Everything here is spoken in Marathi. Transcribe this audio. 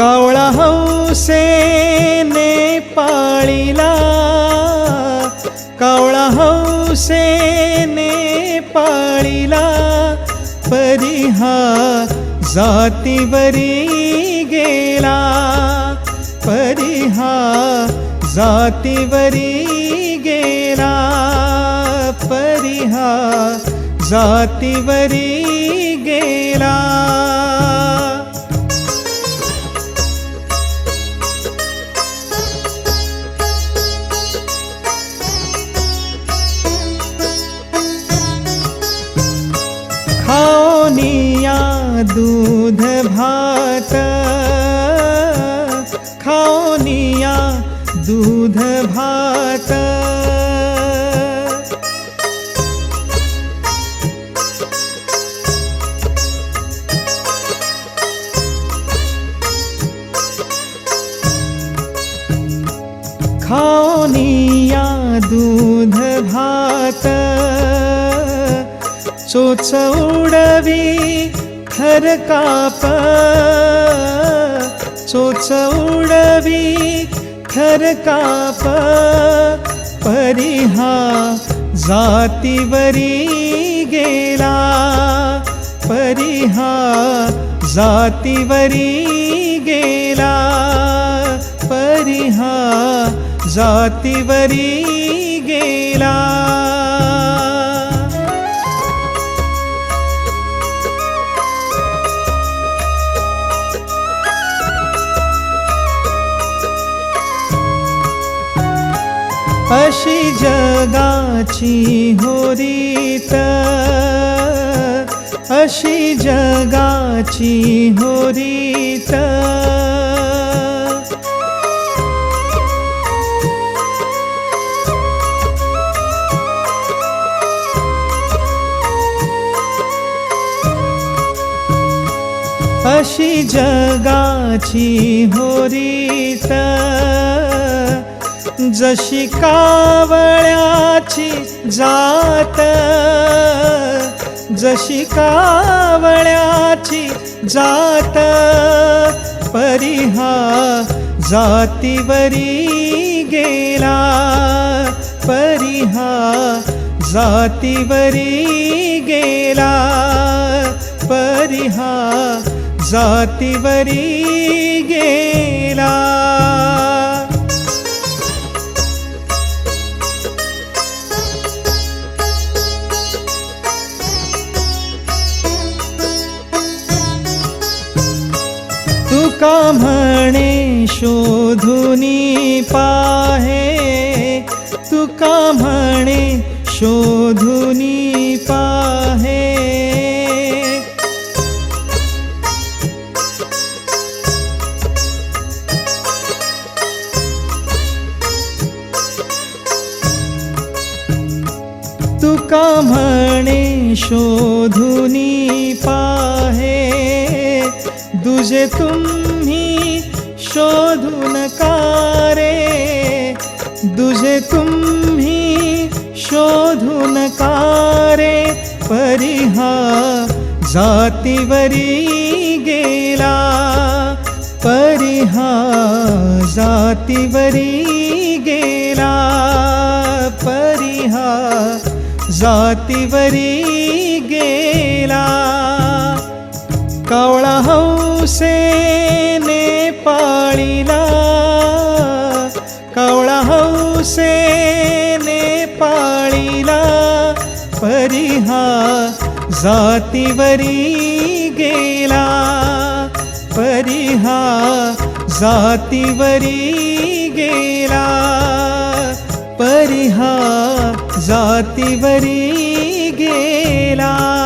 कावळा हौसेने पाळीला. कावळा हौसेने पाळीला. परिहा जातीवरी गेला. परिहा जातीवरी गेला. परिहा जातीवरी गेला. खाओनिया दूध भात। खाओनिया दूध भात। खाओनिया दूध भात। चोच उडवी थर काप. चोच उडवी थर काप. परिहा जातीवरी गेला. परिहा जातीवरी गेला. परिहा जातीवरी गेला. अशी जगाची होरीत अशी जगाची होरीत अशी जगाची होरीत जशी कावळ्याची जात जशी कावळ्याची जात परिहा जातीवरी गेला परिहा जातीवरी गेला परिहा जातीवरी का म्हणे? शोधुनी पाहे. तुका म्हणे? शोधुनी पाहे. तुका म्हणे? शोधुनी पाहे. दुजे तुम्ही शोधून कारे दुजे तुम्ही शोधून कारे परिहा जातीवरी गेला। परिहा जातीवरी गेला। परिहा जातीवरी गेला। कावळा हौसेने पाळीला कवळा हौसेने पाळीला परिहा जातीवरी गेला परिहा जातीवरी गेला परिहा जातीवरी गेला.